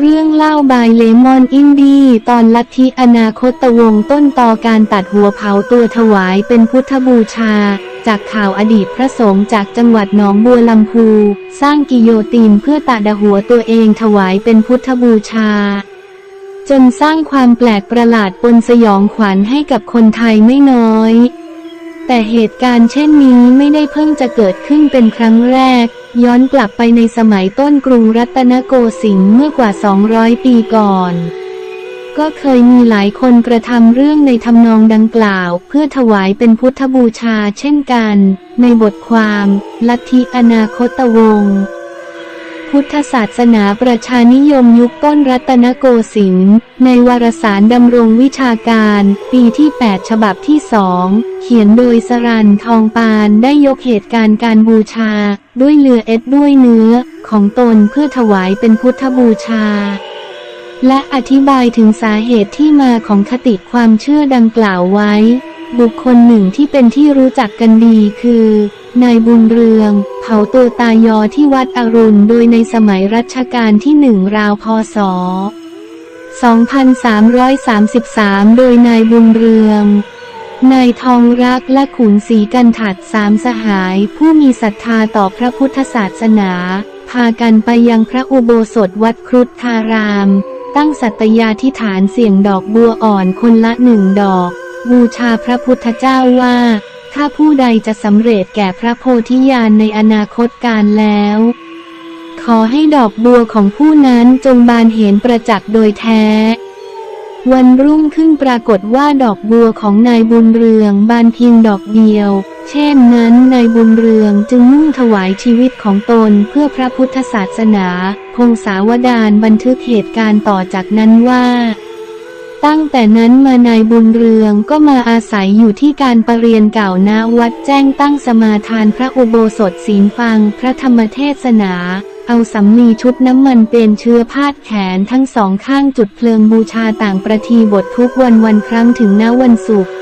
เรื่องเล่าบายเลมอนอินดี้ตอนลัทธิอนาคตวงต้นต่อการตัดหัวเผาตัวถวายเป็นพุทธบูชา จากข่าวอดีตพระสงฆ์จากจังหวัดหนองบัวลำพู สร้างกิโยตินเพื่อตัดหัวตัวเองถวายเป็นพุทธบูชา จนสร้างความแปลกประหลาดปนสยองขวัญให้กับคนไทยไม่น้อย แต่เหตุการณ์เช่นนี้ไม่ได้เพิ่งจะเกิดขึ้นเป็นครั้งแรก ย้อนกลับไปในสมัยต้นกรุงรัตนโกสินทร์เมื่อกว่า 200 ปีก่อน ก็เคยมีหลายคนกระทำเรื่องในทำนองดังกล่าว เพื่อถวายเป็นพุทธบูชาเช่นกัน ในบทความ ลัทธิอนาคตวงศ์ พุทธศาสนาประชานิยมยุคต้นรัตนโกสินทร์ในวารสารดำรงวิชาการ ปีที่ 8 ฉบับที่สองเขียนโดยสรันทองปานได้ยกเหตุการณ์การบูชา ด้วยเรือเอ็ดด้วยเนื้อ ของตนเพื่อถวายเป็นพุทธบูชา และอธิบายถึงสาเหตุที่มาของคติความเชื่อดังกล่าวไว้ บุคคลหนึ่งที่เป็นที่รู้จักกันดีคือนายบุญเรือง เผาตัวตายอที่วัดอรุณโดยในสมัยรัชกาลที่หนึ่งราวพศ 2333 โดยนายบุญเรือง นายทองรักและขุนศรีกันถัดสามสหาย ผู้มีศรัทธาต่อพระพุทธศาสนา พากันไปยังพระอุโบสถวัดครุฑทาราม ตั้งสัตยาธิฐานเสี่ยงดอกบัวอ่อนคนละหนึ่งดอก บูชาพระพุทธเจ้าว่า ถ้าผู้ใดจะสำเร็จแก่พระโพธิญาณในอนาคตการแล้ว ขอให้ดอกบัวของผู้นั้นจงบานเห็นประจักษ์โดยแท้ วันรุ่งขึ้นปรากฏว่าดอกบัวของนายบุญเรืองบานเพียงดอกเดียว เช่นนั้นนายบุญเรืองจึงมุ่งถวายชีวิตของตนเพื่อพระพุทธศาสนา พงศาวดารบันทึกเหตุการณ์ต่อจากนั้นว่า ตั้งแต่นั้นมานายบุญเรืองก็มาอาศัยอยู่ที่การประเรียนเก่าณวัดแจ้งตั้งสมาทานพระอุโบสถศีลฟังพระธรรมเทศนา เอาสำลีชุดน้ำมันเป็นเชื้อพาดแขนทั้งสองข้างจุดเพลิงบูชาต่างประทีบททุกวันวันครั้งถึงณวันศุกร์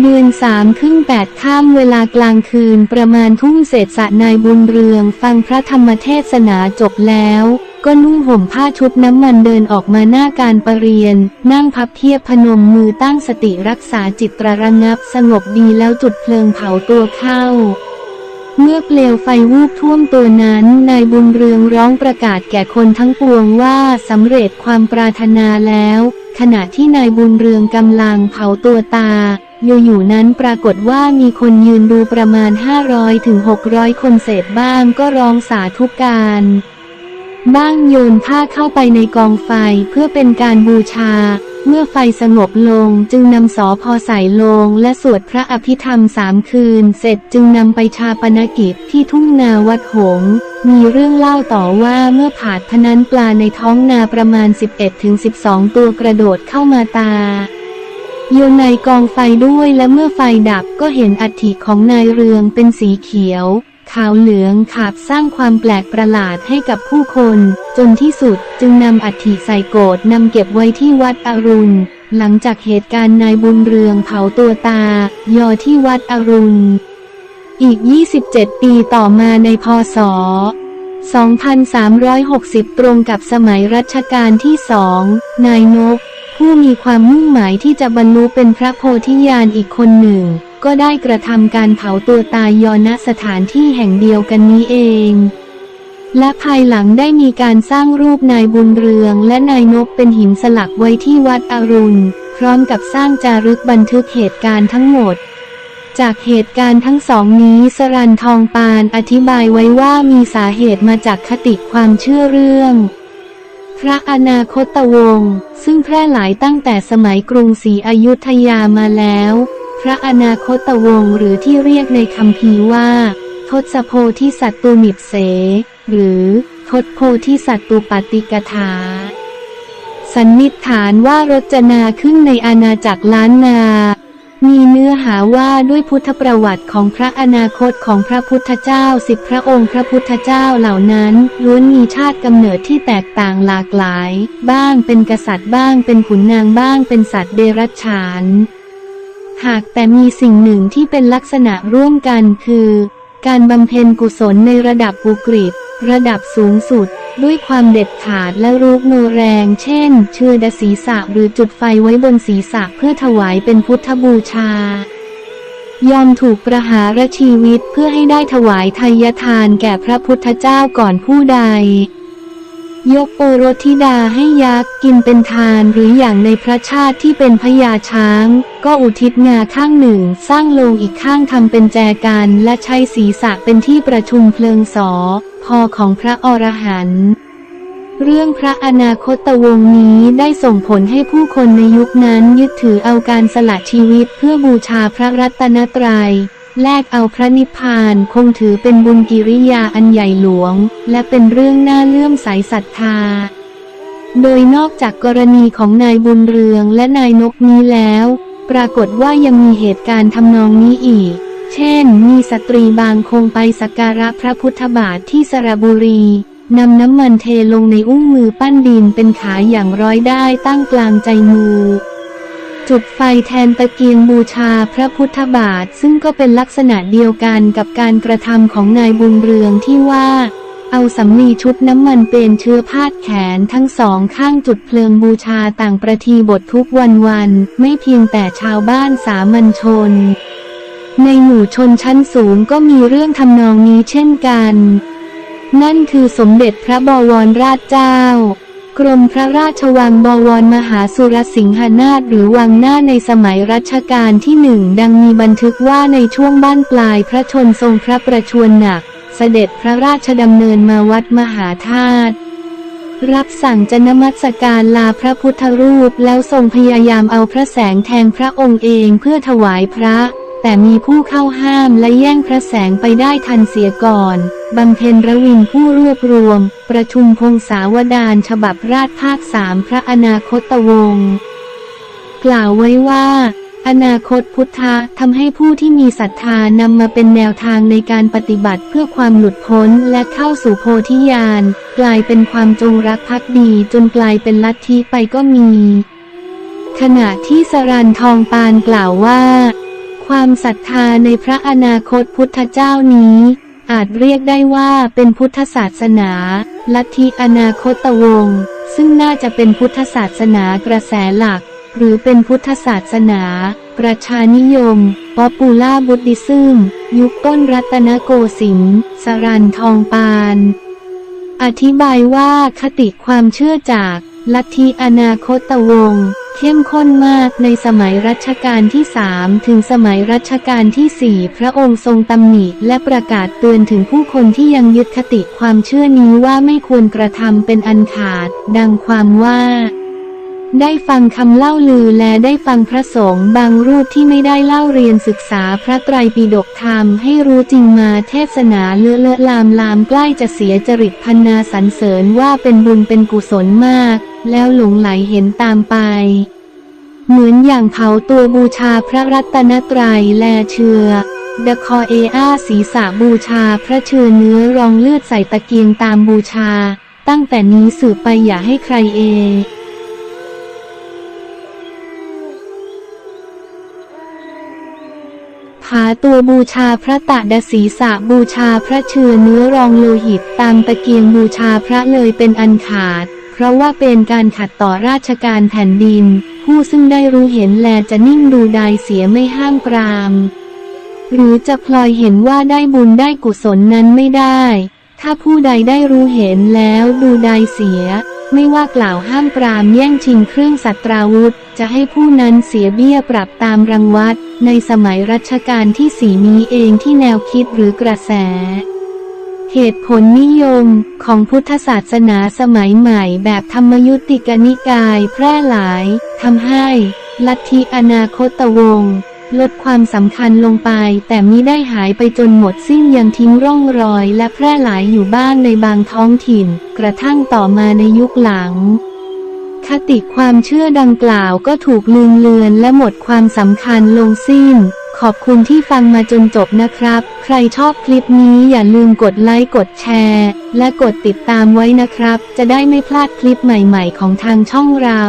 เดือนสามครึ่งแปดข้ามเวลากลางคืนประมาณทุ่มเศษสะนายบุญเรืองฟังพระธรรมเทศนาจบแล้ว ก็นุ่งห่มผ้าชุดน้ำมันเดินออกมาหน้าการประเรียน นั่งพับเพียบพนมมือตั้งสติรักษาจิตตระงับสงบดีแล้วจุดเพลิงเผาตัวเข้า เมื่อเปลวไฟวูบท่วมตัวนั้น นายบุญเรืองร้องประกาศแก่คนทั้งปวงว่าสำเร็จความปรารถนาแล้ว ขณะที่นายบุญเรืองกำลังเผาตัวตาอยู่ๆนั้นปรากฏว่ามีคนยืนดูประมาณ 500ถึง600 คนเศษบ้างก็ร้องสาธุการ บ้างโยนผ้าเข้าไปในกองไฟเพื่อเป็นการบูชา เมื่อไฟสงบลงจึงนำสอพอใส่ลงและสวดพระอภิธรรมสามคืน เสร็จจึงนำไปชาปนกิจที่ทุ่งนาวัดหง มีเรื่องเล่าต่อว่าเมื่อผาดพนันปลาในท้องนาประมาณ 11-12 ตัวกระโดดเข้ามาตาโยนในกองไฟด้วยและเมื่อไฟดับก็เห็นอัฐิของนายเรืองเป็นสีเขียว ขาวเหลืองขาบสร้างความแปลกประหลาดให้กับผู้คน จนที่สุดจึงนำอัฐิใส่โกดนำเก็บไว้ที่วัดอรุณ หลังจากเหตุการณ์นายบุญเรืองเผาตัวตา ยอที่วัดอรุณ อีก 27 ปีต่อมาในพศ2360 ตรงกับสมัยรัชกาลที่สอง นายนก ผู้มีความมุ่งหมายที่จะบรรลุเป็นพระโพธิญาณอีกคนหนึ่ง ก็ได้กระทำการเผาตัวตายยอณสถานที่แห่งเดียวกันนี้เอง และภายหลังได้มีการสร้างรูปนายบุญเรืองและนายนกเป็นหินสลักไว้ที่วัดอรุณ พร้อมกับสร้างจารึกบันทึกเหตุการณ์ทั้งหมดจากเหตุการณ์ทั้งสองนี้สรันทองปานอธิบายไว้ว่ามีสาเหตุมาจากคติความเชื่อเรื่อง พระอนาคตวงศ์ซึ่งแพร่หลายตั้งแต่สมัยกรุงศรีอยุธยามาแล้ว ระอนาคตวงศ์หรือที่เรียกในคำพีว่า ทศโพธิสัตตุมิตเส หรือทศโพธิสัตตุปฏิกถา สันนิษฐานว่ารจนาขึ้นในอาณาจักรล้านนา มีเนื้อหาว่าด้วยพุทธประวัติของพระอนาคตของพระพุทธเจ้าสิบพระองค์พระพุทธเจ้าเหล่านั้นล้วนมีชาติกำเนิดที่แตกต่างหลากหลาย บ้างเป็นกษัตริย์บ้างเป็นขุนนางบ้างเป็นสัตว์เดรัจฉาน หากแต่มีสิ่งหนึ่งที่เป็นลักษณะร่วมกันคือ การบำเพ็ญกุศลในระดับบุกริตระดับสูงสุด ด้วยความเด็ดขาดและรูปโนแรง เช่น เชื่อดศีรษะหรือจุดไฟไว้บนศีรษะเพื่อถวายเป็นพุทธบูชา ยอมถูกประหารชีวิตเพื่อให้ได้ถวายทายทานแก่พระพุทธเจ้าก่อนผู้ใด ยกโอรสธิดาให้ยักษ์กินเป็นทานหรืออย่างในพระชาติที่เป็นพญาช้าง ก็อุทิศงาข้างหนึ่ง สร้างโลงอีกข้างทำเป็นแจกันและใช้ศีรษะเป็นที่ประชุมเพลิงสอ พอของพระอรหันต์เรื่องพระอนาคตวงศ์นี้ได้ส่งผลให้ผู้คนในยุคนั้นยึดถือเอาการสละชีวิตเพื่อบูชาพระรัตนตรัย แลกเอาพระนิพพานคงถือเป็นบุญกิริยาอันใหญ่หลวง และเป็นเรื่องน่าเลื่อมใสศรัทธา โดยนอกจากกรณีของนายบุญเรืองและนายนกนี้แล้ว ปรากฏว่ายังมีเหตุการณ์ทำนองนี้อีก เช่น มีสตรีบางคงไปสักการะพระพุทธบาทที่สระบุรีนำน้ำมันเทลงในอุ้งมือปั้นดินเป็นขาอย่างร้อยได้ตั้งกลางใจมือ จุดไฟแทนตะเกียงบูชาพระพุทธบาทซึ่งก็เป็นลักษณะเดียวกันกับการกระทำของนายบุญเรืองที่ว่า เอาสำลีชุบน้ำมันเป็นเชื้อพาดแขนทั้งสองข้างจุดเพลิงบูชาต่างประทีบททุกวันวันๆไม่เพียงแต่ชาวบ้านสามัญชน ในหมู่ชนชั้นสูงก็มีเรื่องทำนองนี้เช่นกัน นั่นคือสมเด็จพระบวรราชเจ้า กรมพระราชวังบวรมหาสุรสิงหนาถหรือวังหน้าในสมัยรัชกาลที่หนึ่งดังมีบันทึกว่าในช่วงบ้านปลายพระชนทรงพระประชวรหนัก เสด็จพระราชดำเนินมาวัดมหาธาตุรับสั่งจะนมัสการลาพระพุทธรูปแล้วทรงพยายามเอาพระแสงแทงพระองค์เองเพื่อถวายพระ แต่มีผู้เข้าห้ามและแย่งพระแสงไปได้ทันเสียก่อนบำเพ็ญระวินผู้รวบรวม ประชุมพงศาวดารฉบับราชภาคสามพระอนาคตวงศ์กล่าวไว้ว่า อนาคตพุทธะทำให้ผู้ที่มีศรัทธานำมาเป็นแนวทางในการปฏิบัติเพื่อความหลุดพ้นและเข้าสู่โพธิญาณกลายเป็นความจงรักภักดีจนกลายเป็นลัทธิไปก็มี ขณะที่สรันทองปานกล่าวว่า ความศรัทธาในพระอนาคตพุทธเจ้านี้ อาจเรียกได้ว่าเป็นพุทธศาสนา ลัทธิอนาคตวงศ์ซึ่งน่าจะเป็นพุทธศาสนากระแสหลัก หรือเป็นพุทธศาสนา ประชานิยมป๊อปปูล่าบุตติซึมยุคต้นรัตนโกสินทร์สรันทองปาน อธิบายว่าคติความเชื่อจาก ลัทธิอนาคตวงศ์ เข้มข้นมากในสมัยรัชกาลที่สามถึงสมัยรัชกาลที่สี่พระองค์ทรงตำหนิและประกาศเตือนถึงผู้คนที่ยังยึดคติความเชื่อนี้ว่าไม่ควรกระทำเป็นอันขาด ดังความว่า ได้ฟังคำเล่าลือและได้ฟังพระสงฆ์บางรูปที่ไม่ได้เล่าเรียนศึกษาพระไตรปิฎกธรรมให้รู้จริงมาเทศนาเลือะเลอะลามลามใกล้จะเสียจริตพันนาสรรเสริญว่าเป็นบุญเป็นกุศลมาก แล้วหลงไหลเห็นตามไป เหมือนอย่างเผาตัวบูชาพระรัตนตรัยแลเชือดคอเออาศีสะบูชาพระเชือเนื้อรองเลือดใส่ตะเกียงตามบูชา ตั้งแต่นี้สืบไปอย่าให้ใครเอผาตัวบูชาพระตะดศีสะบูชาพระเชือเนื้อรองโลหิตตามตะเกียงบูชาพระเลยเป็นอันขาด เพราะว่าเป็นการขัดต่อราชการแผ่นดิน ผู้ซึ่งได้รู้เห็นแลจะนิ่งดูดายเสียไม่ห้ามปราม หรือจะพลอยเห็นว่าได้บุญได้กุศลนั้นไม่ได้ ถ้าผู้ใดได้รู้เห็นแล้วดูดายเสีย ไม่ว่ากล่าวห้ามปรามแย่งชิงเครื่องสัตราวุธ จะให้ผู้นั้นเสียเบี้ยปรับตามรังวัดในสมัยรัชกาลที่สีนี้เองที่แนวคิดหรือกระแส เหตุผลนิยมของพุทธศาสนาสมัยใหม่แบบธรรมยุติกนิกายแพร่หลายทำให้ ลัทธิอนาคตวงศ์ลดความสำคัญลงไป แต่มิได้หายไปจนหมดสิ้นยังทิ้งร่องรอยและแพร่หลายอยู่บ้างในบางท้องถิ่น กระทั่งต่อมาในยุคหลัง คติความเชื่อดังกล่าวก็ถูกลืมเลือนและหมดความสำคัญลงสิ้น ขอบคุณที่ฟังมาจนจบนะครับ ใครชอบคลิปนี้อย่าลืมกดไลค์กดแชร์ และกดติดตามไว้นะครับ จะได้ไม่พลาดคลิปใหม่ๆ ของทางช่องเรา